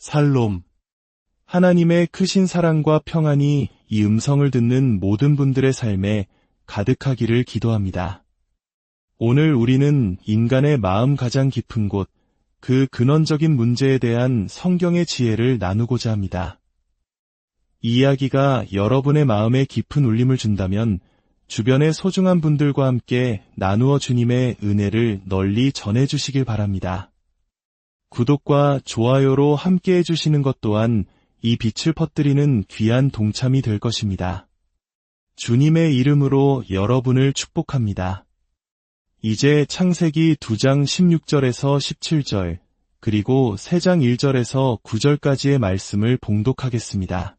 살롬. 하나님의 크신 사랑과 평안이 이 음성을 듣는 모든 분들의 삶에 가득하기를 기도합니다. 오늘 우리는 인간의 마음 가장 깊은 곳, 그 근원적인 문제에 대한 성경의 지혜를 나누고자 합니다. 이 이야기가 여러분의 마음에 깊은 울림을 준다면 주변의 소중한 분들과 함께 나누어 주님의 은혜를 널리 전해주시길 바랍니다. 구독과 좋아요로 함께 해주시는 것 또한 이 빛을 퍼뜨리는 귀한 동참이 될 것입니다. 주님의 이름으로 여러분을 축복합니다. 이제 창세기 2장 16절에서 17절, 그리고 3장 1절에서 9절까지의 말씀을 봉독하겠습니다.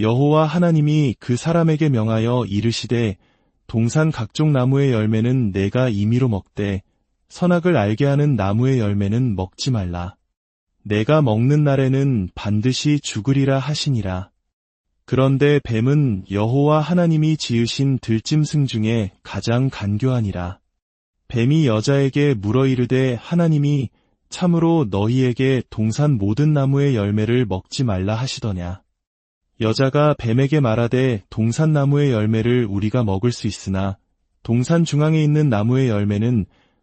여호와 하나님이 그 사람에게 명하여 이르시되 동산 각종 나무의 열매는 내가 임의로 먹되 선악을 알게 하는 나무의 열매는 먹지 말라. 내가 먹는 날에는 반드시 죽으리라 하시니라. 그런데 뱀은 여호와 하나님이 지으신 들짐승 중에 가장 간교하니라. 뱀이 여자에게 물어 이르되 하나님이 참으로 너희에게 동산 모든 나무의 열매를 먹지 말라 하시더냐. 여자가 뱀에게 말하되 동산 나무의 열매를 우리가 먹을 수 있으나 동산 중앙에 있는 나무의 열매는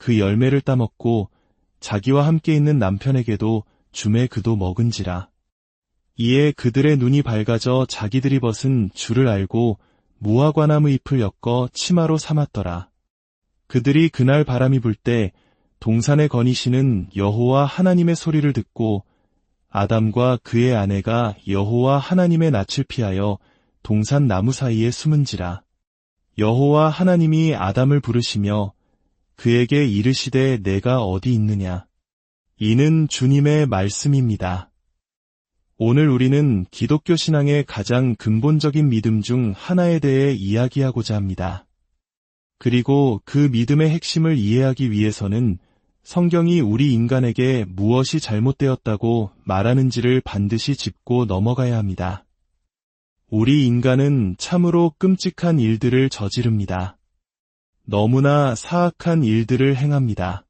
그 열매를 따먹고 자기와 함께 있는 남편에게도 주매 그도 먹은지라. 이에 그들의 눈이 밝아져 자기들이 벗은 줄을 알고 무화과나무 잎을 엮어 치마로 삼았더라. 그들이 그날 바람이 불 때 동산에 거니시는 여호와 하나님의 소리를 듣고 아담과 그의 아내가 여호와 하나님의 낯을 피하여 동산 나무 사이에 숨은지라. 여호와 하나님이 아담을 부르시며 그에게 이르시되 내가 어디 있느냐. 이는 주님의 말씀입니다. 오늘 우리는 기독교 신앙의 가장 근본적인 믿음 중 하나에 대해 이야기하고자 합니다. 그리고 그 믿음의 핵심을 이해하기 위해서는 성경이 우리 인간에게 무엇이 잘못되었다고 말하는지를 반드시 짚고 넘어가야 합니다. 우리 인간은 참으로 끔찍한 일들을 저지릅니다. 너무나 사악한 일들을 행합니다.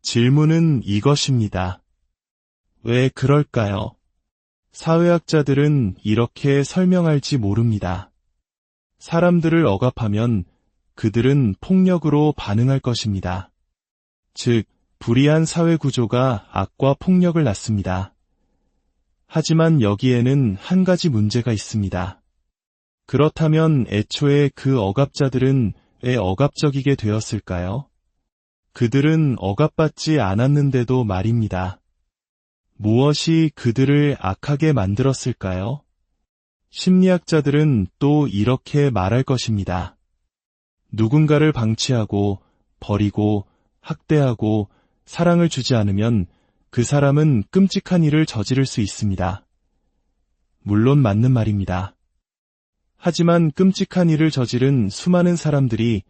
질문은 이것입니다. 왜 그럴까요? 사회학자들은 이렇게 설명할지 모릅니다. 사람들을 억압하면 그들은 폭력으로 반응할 것입니다. 즉, 불이한 사회 구조가 악과 폭력을 낳습니다. 하지만 여기에는 한 가지 문제가 있습니다. 그렇다면 애초에 그 억압자들은 왜 억압적이게 되었을까요? 그들은 억압받지 않았는데도 말입니다. 무엇이 그들을 악하게 만들었을까요? 심리학자들은 또 이렇게 말할 것입니다. 누군가를 방치하고 버리고 학대하고 사랑을 주지 않으면 그 사람은 끔찍한 일을 저지를 수 있습니다. 물론 맞는 말입니다. 하지만 끔찍한 일을 저지른 수많은 사람들이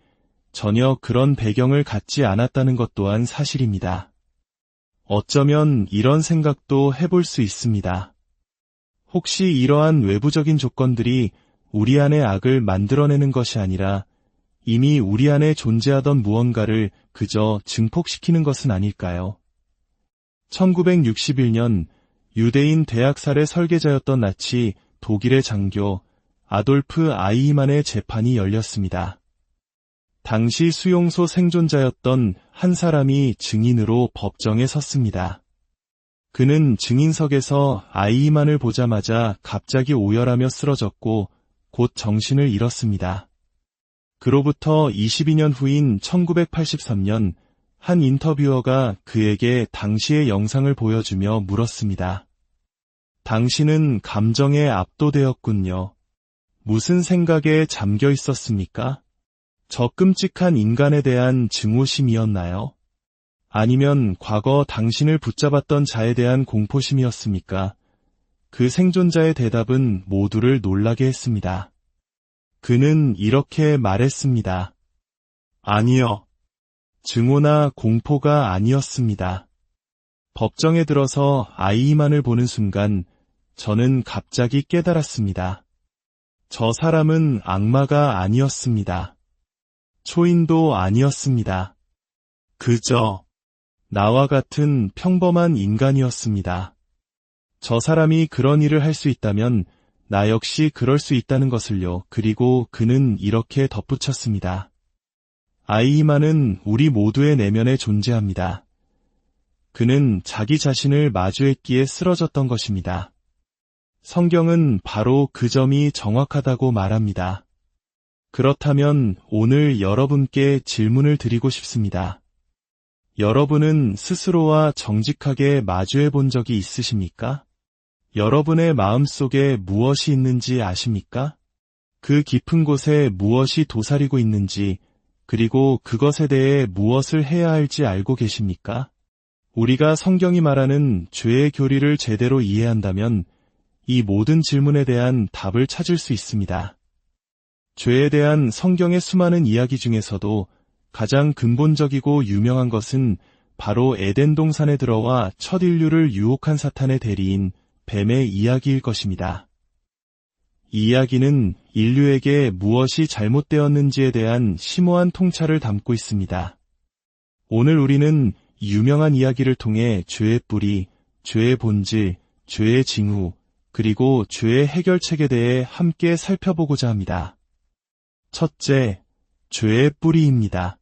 전혀 그런 배경을 갖지 않았다는 것 또한 사실입니다. 어쩌면 이런 생각도 해볼 수 있습니다. 혹시 이러한 외부적인 조건들이 우리 안의 악을 만들어내는 것이 아니라 이미 우리 안에 존재하던 무언가를 그저 증폭시키는 것은 아닐까요? 1961년 유대인 대학살의 설계자였던 나치 독일의 장교 아돌프 아이히만의 재판이 열렸습니다. 당시 수용소 생존자였던 한 사람이 증인으로 법정에 섰습니다. 그는 증인석에서 아이히만을 보자마자 갑자기 오열하며 쓰러졌고 곧 정신을 잃었습니다. 그로부터 22년 후인 1983년 한 인터뷰어가 그에게 당시의 영상을 보여주며 물었습니다. 당신은 감정에 압도되었군요. 무슨 생각에 잠겨 있었습니까? 저 끔찍한 인간에 대한 증오심이었나요? 아니면 과거 당신을 붙잡았던 자에 대한 공포심이었습니까? 그 생존자의 대답은 모두를 놀라게 했습니다. 그는 이렇게 말했습니다. 아니요. 증오나 공포가 아니었습니다. 법정에 들어서 아이만을 보는 순간 저는 갑자기 깨달았습니다. 저 사람은 악마가 아니었습니다. 초인도 아니었습니다. 그저 나와 같은 평범한 인간이었습니다. 저 사람이 그런 일을 할 수 있다면 나 역시 그럴 수 있다는 것을요. 그리고 그는 이렇게 덧붙였습니다. 아이히만은 우리 모두의 내면에 존재합니다. 그는 자기 자신을 마주했기에 쓰러졌던 것입니다. 성경은 바로 그 점이 정확하다고 말합니다. 그렇다면 오늘 여러분께 질문을 드리고 싶습니다. 여러분은 스스로와 정직하게 마주해 본 적이 있으십니까? 여러분의 마음 속에 무엇이 있는지 아십니까? 그 깊은 곳에 무엇이 도사리고 있는지, 그리고 그것에 대해 무엇을 해야 할지 알고 계십니까? 우리가 성경이 말하는 죄의 교리를 제대로 이해한다면 이 모든 질문에 대한 답을 찾을 수 있습니다. 죄에 대한 성경의 수많은 이야기 중에서도 가장 근본적이고 유명한 것은 바로 에덴 동산에 들어와 첫 인류를 유혹한 사탄의 대리인 뱀의 이야기일 것입니다. 이 이야기는 인류에게 무엇이 잘못되었는지에 대한 심오한 통찰을 담고 있습니다. 오늘 우리는 유명한 이야기를 통해 죄의 뿌리, 죄의 본질, 죄의 징후, 그리고 죄의 해결책에 대해 함께 살펴보고자 합니다. 첫째, 죄의 뿌리입니다.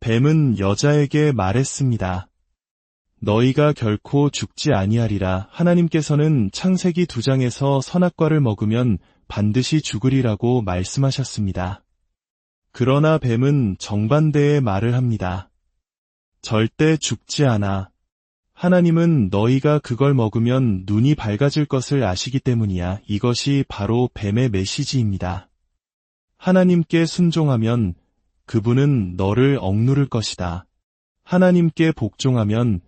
뱀은 여자에게 말했습니다. 너희가 결코 죽지 아니하리라 하나님께서는 창세기 두 장에서 선악과를 먹으면 반드시 죽으리라고 말씀하셨습니다. 그러나 뱀은 정반대의 말을 합니다. 절대 죽지 않아. 하나님은 너희가 그걸 먹으면 눈이 밝아질 것을 아시기 때문이야. 이것이 바로 뱀의 메시지입니다. 하나님께 순종하면 그분은 너를 억누를 것이다. 하나님께 복종하면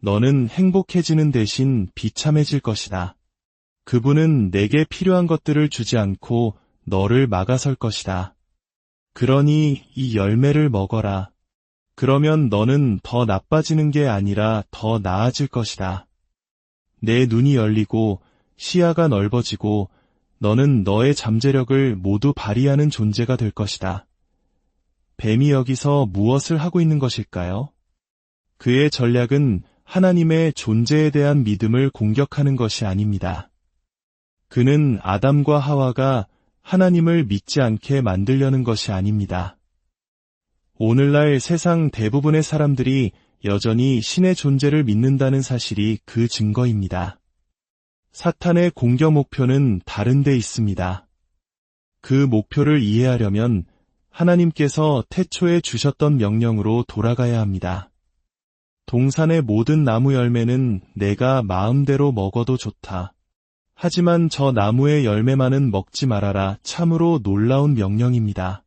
너는 행복해지는 대신 비참해질 것이다. 그분은 내게 필요한 것들을 주지 않고 너를 막아설 것이다. 그러니 이 열매를 먹어라. 그러면 너는 더 나빠지는 게 아니라 더 나아질 것이다. 내 눈이 열리고 시야가 넓어지고 너는 너의 잠재력을 모두 발휘하는 존재가 될 것이다. 뱀이 여기서 무엇을 하고 있는 것일까요? 그의 전략은 하나님의 존재에 대한 믿음을 공격하는 것이 아닙니다. 그는 아담과 하와가 하나님을 믿지 않게 만들려는 것이 아닙니다. 오늘날 세상 대부분의 사람들이 여전히 신의 존재를 믿는다는 사실이 그 증거입니다. 사탄의 공격 목표는 다른 데 있습니다. 그 목표를 이해하려면 하나님께서 태초에 주셨던 명령으로 돌아가야 합니다. 동산의 모든 나무 열매는 내가 마음대로 먹어도 좋다. 하지만 저 나무의 열매만은 먹지 말아라 참으로 놀라운 명령입니다.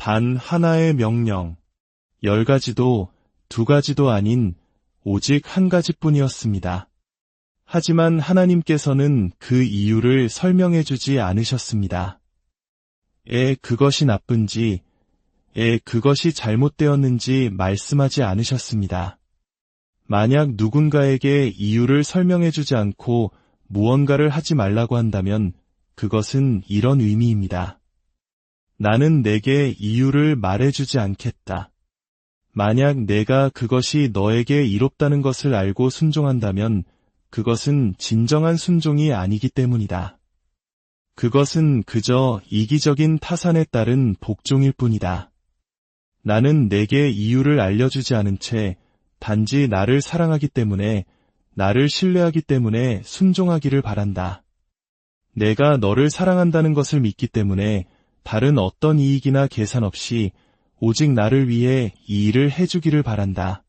단 하나의 명령. 열 가지도 두 가지도 아닌 오직 한 가지뿐이었습니다. 하지만 하나님께서는 그 이유를 설명해 주지 않으셨습니다. 에 그것이 나쁜지, 에 그것이 잘못되었는지 말씀하지 않으셨습니다. 만약 누군가에게 이유를 설명해 주지 않고 무언가를 하지 말라고 한다면 그것은 이런 의미입니다. 나는 내게 이유를 말해주지 않겠다. 만약 내가 그것이 너에게 이롭다는 것을 알고 순종한다면 그것은 진정한 순종이 아니기 때문이다. 그것은 그저 이기적인 타산에 따른 복종일 뿐이다. 나는 내게 이유를 알려주지 않은 채 단지 나를 사랑하기 때문에 나를 신뢰하기 때문에 순종하기를 바란다. 내가 너를 사랑한다는 것을 믿기 때문에 다른 어떤 이익이나 계산 없이 오직 나를 위해 이 일을 해주기를 바란다.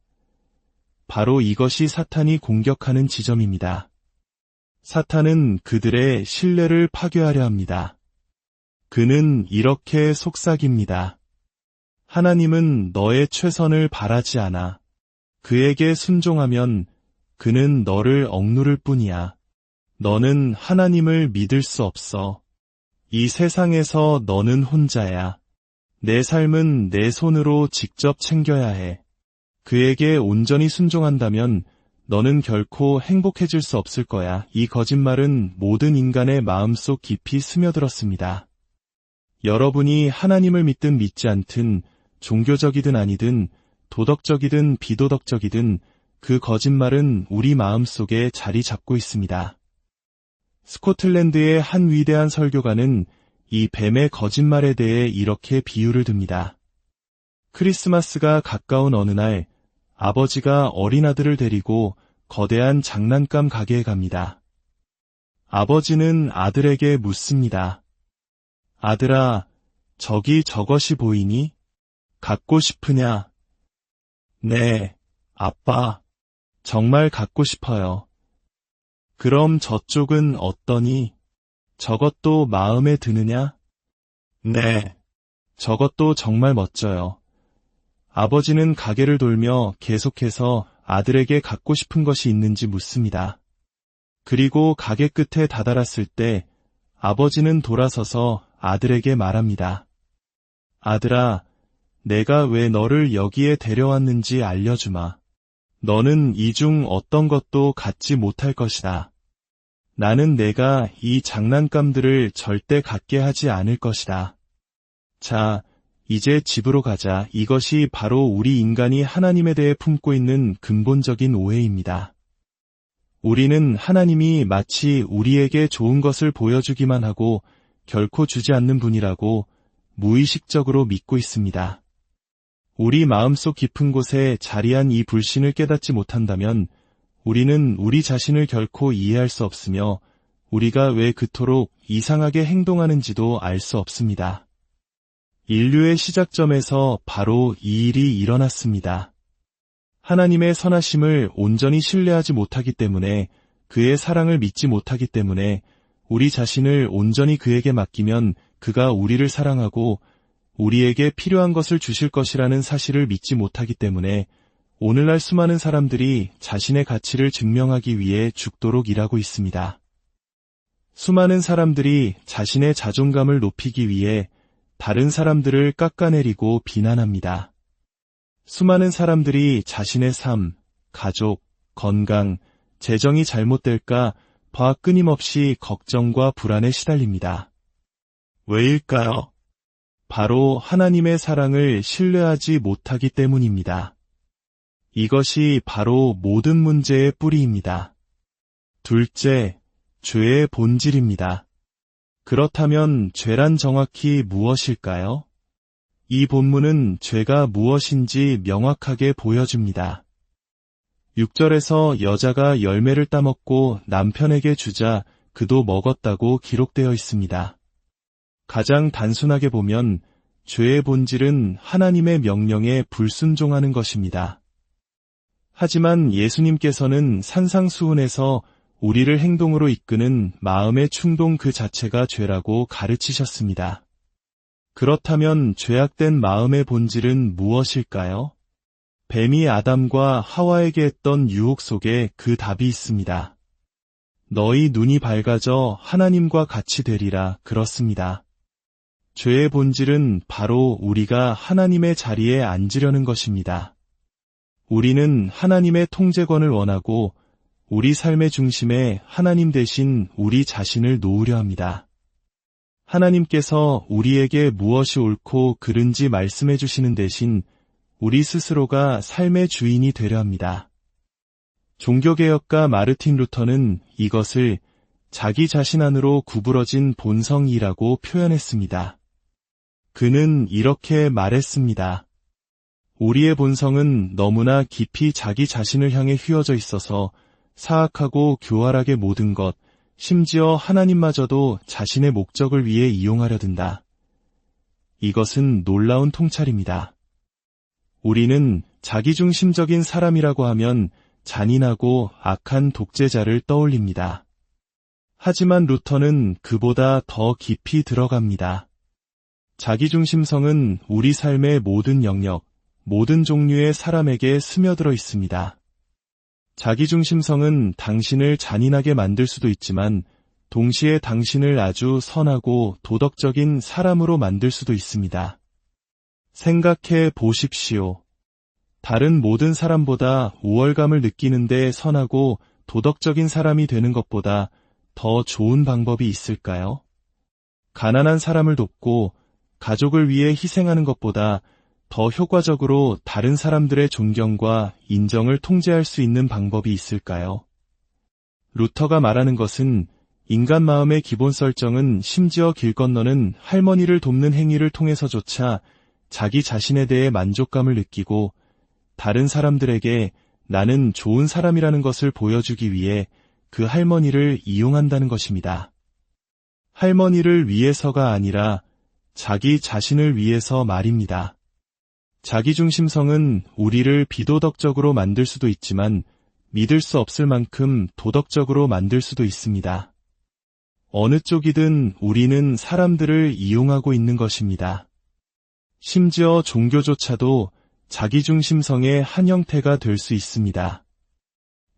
바로 이것이 사탄이 공격하는 지점입니다. 사탄은 그들의 신뢰를 파괴하려 합니다. 그는 이렇게 속삭입니다. 하나님은 너의 최선을 바라지 않아. 그에게 순종하면 그는 너를 억누를 뿐이야. 너는 하나님을 믿을 수 없어. 이 세상에서 너는 혼자야. 내 삶은 내 손으로 직접 챙겨야 해. 그에게 온전히 순종한다면 너는 결코 행복해질 수 없을 거야. 이 거짓말은 모든 인간의 마음속 깊이 스며들었습니다. 여러분이 하나님을 믿든 믿지 않든 종교적이든 아니든 도덕적이든 비도덕적이든 그 거짓말은 우리 마음 속에 자리 잡고 있습니다. 스코틀랜드의 한 위대한 설교가는 이 뱀의 거짓말에 대해 이렇게 비유를 듭니다. 크리스마스가 가까운 어느 날 아버지가 어린 아들을 데리고 거대한 장난감 가게에 갑니다. 아버지는 아들에게 묻습니다. 아들아, 저기 저것이 보이니? 갖고 싶으냐? 네, 아빠. 정말 갖고 싶어요. 그럼 저쪽은 어떠니? 저것도 마음에 드느냐? 네, 저것도 정말 멋져요. 아버지는 가게를 돌며 계속해서 아들에게 갖고 싶은 것이 있는지 묻습니다. 그리고 가게 끝에 다다랐을 때 아버지는 돌아서서 아들에게 말합니다. 아들아, 내가 왜 너를 여기에 데려왔는지 알려주마. 너는 이 중 어떤 것도 갖지 못할 것이다. 나는 내가 이 장난감들을 절대 갖게 하지 않을 것이다. 자, 이제 집으로 가자. 이것이 바로 우리 인간이 하나님에 대해 품고 있는 근본적인 오해입니다. 우리는 하나님이 마치 우리에게 좋은 것을 보여주기만 하고 결코 주지 않는 분이라고 무의식적으로 믿고 있습니다. 우리 마음속 깊은 곳에 자리한 이 불신을 깨닫지 못한다면 우리는 우리 자신을 결코 이해할 수 없으며 우리가 왜 그토록 이상하게 행동하는지도 알 수 없습니다. 인류의 시작점에서 바로 이 일이 일어났습니다. 하나님의 선하심을 온전히 신뢰하지 못하기 때문에 그의 사랑을 믿지 못하기 때문에 우리 자신을 온전히 그에게 맡기면 그가 우리를 사랑하고 우리에게 필요한 것을 주실 것이라는 사실을 믿지 못하기 때문에 오늘날 수많은 사람들이 자신의 가치를 증명하기 위해 죽도록 일하고 있습니다. 수많은 사람들이 자신의 자존감을 높이기 위해 다른 사람들을 깎아내리고 비난합니다. 수많은 사람들이 자신의 삶, 가족, 건강, 재정이 잘못될까 봐 끊임없이 걱정과 불안에 시달립니다. 왜일까요? 바로 하나님의 사랑을 신뢰하지 못하기 때문입니다. 이것이 바로 모든 문제의 뿌리입니다. 둘째, 죄의 본질입니다. 그렇다면 죄란 정확히 무엇일까요? 이 본문은 죄가 무엇인지 명확하게 보여줍니다. 6절에서 여자가 열매를 따먹고 남편에게 주자 그도 먹었다고 기록되어 있습니다. 가장 단순하게 보면 죄의 본질은 하나님의 명령에 불순종하는 것입니다. 하지만 예수님께서는 산상수훈에서 우리를 행동으로 이끄는 마음의 충동 그 자체가 죄라고 가르치셨습니다. 그렇다면 죄악된 마음의 본질은 무엇일까요? 뱀이 아담과 하와에게 했던 유혹 속에 그 답이 있습니다. 너희 눈이 밝아져 하나님과 같이 되리라 그렇습니다. 죄의 본질은 바로 우리가 하나님의 자리에 앉으려는 것입니다. 우리는 하나님의 통제권을 원하고 우리 삶의 중심에 하나님 대신 우리 자신을 놓으려 합니다. 하나님께서 우리에게 무엇이 옳고 그른지 말씀해 주시는 대신 우리 스스로가 삶의 주인이 되려 합니다. 종교개혁가 마르틴 루터는 이것을 자기 자신 안으로 구부러진 본성이라고 표현했습니다. 그는 이렇게 말했습니다. 우리의 본성은 너무나 깊이 자기 자신을 향해 휘어져 있어서 사악하고 교활하게 모든 것, 심지어 하나님마저도 자신의 목적을 위해 이용하려 든다. 이것은 놀라운 통찰입니다. 우리는 자기중심적인 사람이라고 하면 잔인하고 악한 독재자를 떠올립니다. 하지만 루터는 그보다 더 깊이 들어갑니다. 자기중심성은 우리 삶의 모든 영역, 모든 종류의 사람에게 스며들어 있습니다. 자기중심성은 당신을 잔인하게 만들 수도 있지만 동시에 당신을 아주 선하고 도덕적인 사람으로 만들 수도 있습니다. 생각해 보십시오. 다른 모든 사람보다 우월감을 느끼는데 선하고 도덕적인 사람이 되는 것보다 더 좋은 방법이 있을까요? 가난한 사람을 돕고 가족을 위해 희생하는 것보다 더 효과적으로 다른 사람들의 존경과 인정을 통제할 수 있는 방법이 있을까요? 루터가 말하는 것은 인간 마음의 기본 설정은 심지어 길 건너는 할머니를 돕는 행위를 통해서조차 자기 자신에 대해 만족감을 느끼고 다른 사람들에게 나는 좋은 사람이라는 것을 보여주기 위해 그 할머니를 이용한다는 것입니다. 할머니를 위해서가 아니라 자기 자신을 위해서 말입니다. 자기중심성은 우리를 비도덕적으로 만들 수도 있지만 믿을 수 없을 만큼 도덕적으로 만들 수도 있습니다. 어느 쪽이든 우리는 사람들을 이용하고 있는 것입니다. 심지어 종교조차도 자기중심성의 한 형태가 될 수 있습니다.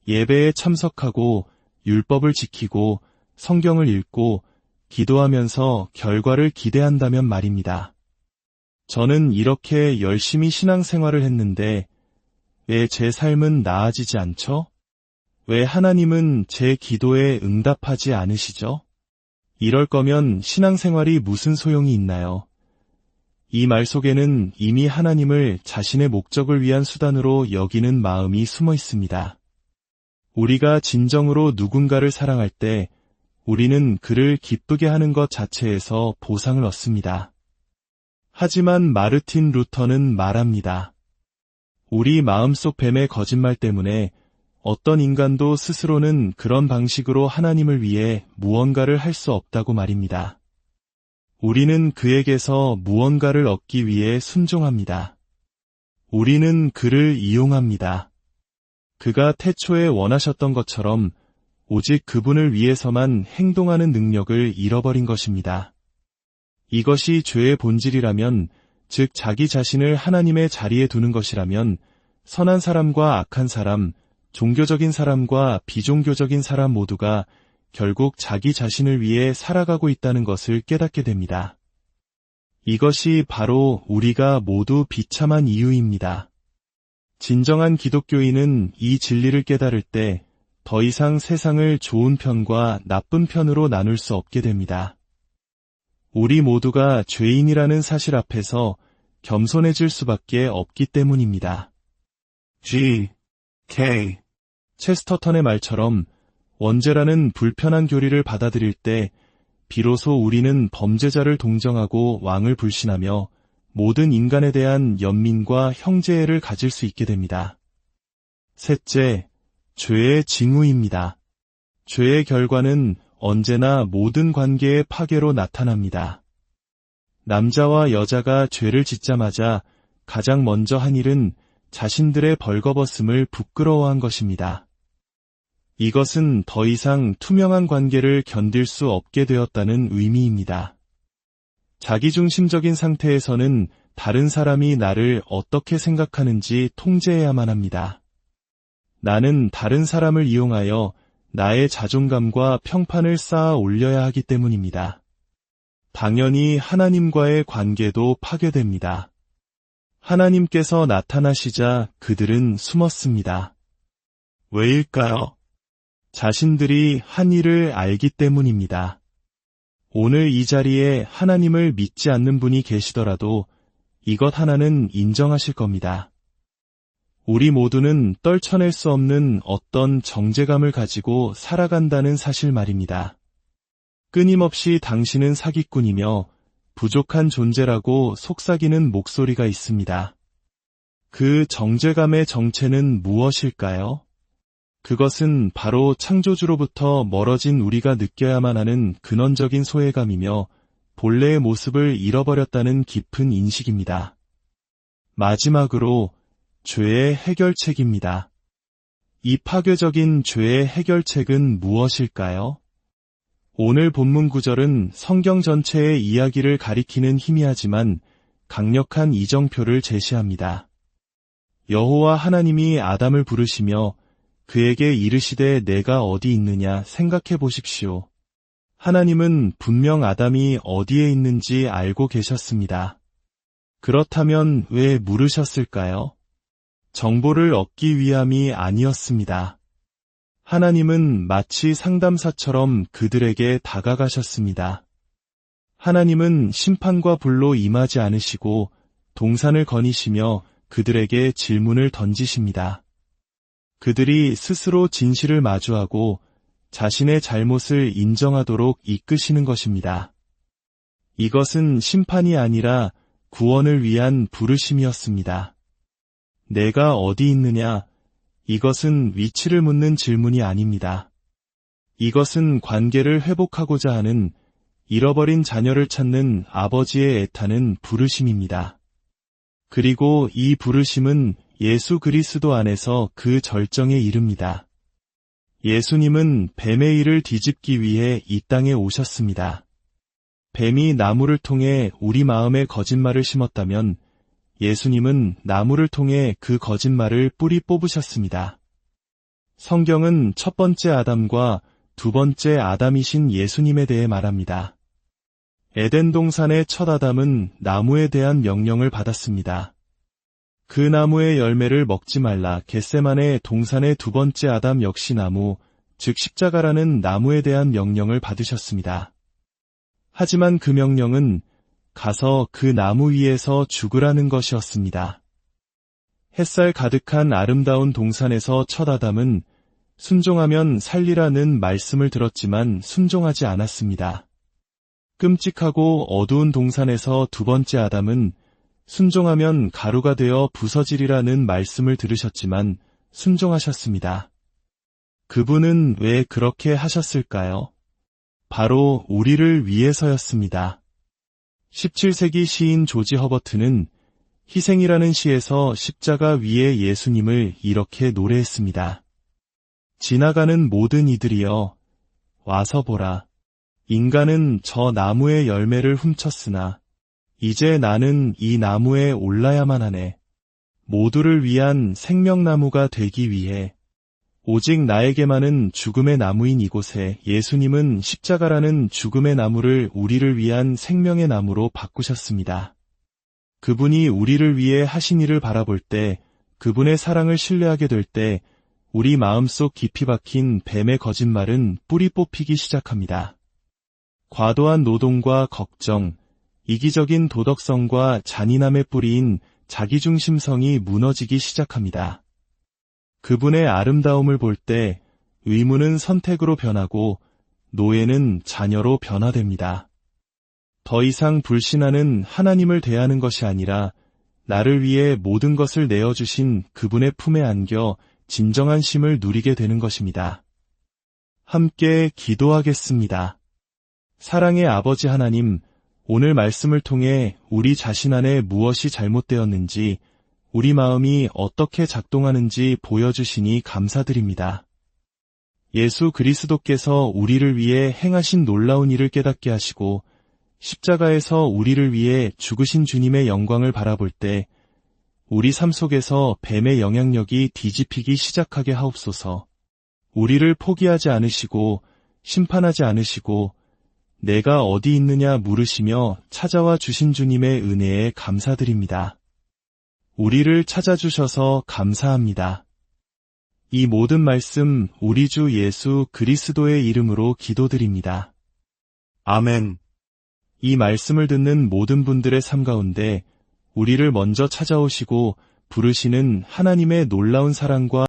예배에 참석하고 율법을 지키고 성경을 읽고 기도하면서 결과를 기대한다면 말입니다. 저는 이렇게 열심히 신앙생활을 했는데 왜 제 삶은 나아지지 않죠? 왜 하나님은 제 기도에 응답하지 않으시죠? 이럴 거면 신앙생활이 무슨 소용이 있나요? 이 말 속에는 이미 하나님을 자신의 목적을 위한 수단으로 여기는 마음이 숨어 있습니다. 우리가 진정으로 누군가를 사랑할 때 우리는 그를 기쁘게 하는 것 자체에서 보상을 얻습니다. 하지만 마르틴 루터는 말합니다. 우리 마음속 뱀의 거짓말 때문에 어떤 인간도 스스로는 그런 방식으로 하나님을 위해 무언가를 할 수 없다고 말입니다. 우리는 그에게서 무언가를 얻기 위해 순종합니다. 우리는 그를 이용합니다. 그가 태초에 원하셨던 것처럼 오직 그분을 위해서만 행동하는 능력을 잃어버린 것입니다. 이것이 죄의 본질이라면, 즉 자기 자신을 하나님의 자리에 두는 것이라면, 선한 사람과 악한 사람, 종교적인 사람과 비종교적인 사람 모두가 결국 자기 자신을 위해 살아가고 있다는 것을 깨닫게 됩니다. 이것이 바로 우리가 모두 비참한 이유입니다. 진정한 기독교인은 이 진리를 깨달을 때 더 이상 세상을 좋은 편과 나쁜 편으로 나눌 수 없게 됩니다. 우리 모두가 죄인이라는 사실 앞에서 겸손해질 수밖에 없기 때문입니다. G. K. 체스터턴의 말처럼 원죄라는 불편한 교리를 받아들일 때 비로소 우리는 범죄자를 동정하고 왕을 불신하며 모든 인간에 대한 연민과 형제애를 가질 수 있게 됩니다. 셋째, 죄의 징후입니다. 죄의 결과는 언제나 모든 관계의 파괴로 나타납니다. 남자와 여자가 죄를 짓자마자 가장 먼저 한 일은 자신들의 벌거벗음을 부끄러워한 것입니다. 이것은 더 이상 투명한 관계를 견딜 수 없게 되었다는 의미입니다. 자기중심적인 상태에서는 다른 사람이 나를 어떻게 생각하는지 통제해야만 합니다. 나는 다른 사람을 이용하여 나의 자존감과 평판을 쌓아 올려야 하기 때문입니다. 당연히 하나님과의 관계도 파괴됩니다. 하나님께서 나타나시자 그들은 숨었습니다. 왜일까요? 자신들이 한 일을 알기 때문입니다. 오늘 이 자리에 하나님을 믿지 않는 분이 계시더라도 이것 하나는 인정하실 겁니다. 우리 모두는 떨쳐낼 수 없는 어떤 정제감을 가지고 살아간다는 사실 말입니다. 끊임없이 당신은 사기꾼이며 부족한 존재라고 속삭이는 목소리가 있습니다. 그 정제감의 정체는 무엇일까요? 그것은 바로 창조주로부터 멀어진 우리가 느껴야만 하는 근원적인 소외감이며 본래의 모습을 잃어버렸다는 깊은 인식입니다. 마지막으로 죄의 해결책입니다. 이 파괴적인 죄의 해결책은 무엇일까요? 오늘 본문 구절은 성경 전체의 이야기를 가리키는 희미하지만 강력한 이정표를 제시합니다. 여호와 하나님이 아담을 부르시며 그에게 이르시되 내가 어디 있느냐 생각해 보십시오. 하나님은 분명 아담이 어디에 있는지 알고 계셨습니다. 그렇다면 왜 물으셨을까요? 정보를 얻기 위함이 아니었습니다. 하나님은 마치 상담사처럼 그들에게 다가가셨습니다. 하나님은 심판과 불로 임하지 않으시고 동산을 거니시며 그들에게 질문을 던지십니다. 그들이 스스로 진실을 마주하고 자신의 잘못을 인정하도록 이끄시는 것입니다. 이것은 심판이 아니라 구원을 위한 부르심이었습니다. 내가 어디 있느냐? 이것은 위치를 묻는 질문이 아닙니다. 이것은 관계를 회복하고자 하는 잃어버린 자녀를 찾는 아버지의 애타는 부르심입니다. 그리고 이 부르심은 예수 그리스도 안에서 그 절정에 이릅니다. 예수님은 뱀의 일을 뒤집기 위해 이 땅에 오셨습니다. 뱀이 나무를 통해 우리 마음에 거짓말을 심었다면 예수님은 나무를 통해 그 거짓말을 뿌리 뽑으셨습니다. 성경은 첫 번째 아담과 두 번째 아담이신 예수님에 대해 말합니다. 에덴 동산의 첫 아담은 나무에 대한 명령을 받았습니다. 그 나무의 열매를 먹지 말라 겟세만의 동산의 두 번째 아담 역시 나무, 즉 십자가라는 나무에 대한 명령을 받으셨습니다. 하지만 그 명령은 가서 그 나무 위에서 죽으라는 것이었습니다. 햇살 가득한 아름다운 동산에서 첫 아담은 순종하면 살리라는 말씀을 들었지만 순종하지 않았습니다. 끔찍하고 어두운 동산에서 두 번째 아담은 순종하면 가루가 되어 부서지리라는 말씀을 들으셨지만 순종하셨습니다. 그분은 왜 그렇게 하셨을까요? 바로 우리를 위해서였습니다. 17세기 시인 조지 허버트는 희생이라는 시에서 십자가 위에 예수님을 이렇게 노래했습니다. 지나가는 모든 이들이여 와서 보라. 인간은 저 나무의 열매를 훔쳤으나 이제 나는 이 나무에 올라야만 하네. 모두를 위한 생명나무가 되기 위해 오직 나에게만은 죽음의 나무인 이곳에 예수님은 십자가라는 죽음의 나무를 우리를 위한 생명의 나무로 바꾸셨습니다. 그분이 우리를 위해 하신 일을 바라볼 때, 그분의 사랑을 신뢰하게 될 때, 우리 마음속 깊이 박힌 뱀의 거짓말은 뿌리 뽑히기 시작합니다. 과도한 노동과 걱정, 이기적인 도덕성과 잔인함의 뿌리인 자기중심성이 무너지기 시작합니다. 그분의 아름다움을 볼 때 의무는 선택으로 변하고 노예는 자녀로 변화됩니다. 더 이상 불신하는 하나님을 대하는 것이 아니라 나를 위해 모든 것을 내어주신 그분의 품에 안겨 진정한 심을 누리게 되는 것입니다. 함께 기도하겠습니다. 사랑의 아버지 하나님, 오늘 말씀을 통해 우리 자신 안에 무엇이 잘못되었는지 우리 마음이 어떻게 작동하는지 보여주시니 감사드립니다. 예수 그리스도께서 우리를 위해 행하신 놀라운 일을 깨닫게 하시고 십자가에서 우리를 위해 죽으신 주님의 영광을 바라볼 때 우리 삶 속에서 뱀의 영향력이 뒤집히기 시작하게 하옵소서. 우리를 포기하지 않으시고 심판하지 않으시고 내가 어디 있느냐 물으시며 찾아와 주신 주님의 은혜에 감사드립니다. 우리를 찾아주셔서 감사합니다. 이 모든 말씀 우리 주 예수 그리스도의 이름으로 기도드립니다. 아멘. 이 말씀을 듣는 모든 분들의 삶 가운데 우리를 먼저 찾아오시고 부르시는 하나님의 놀라운 사랑과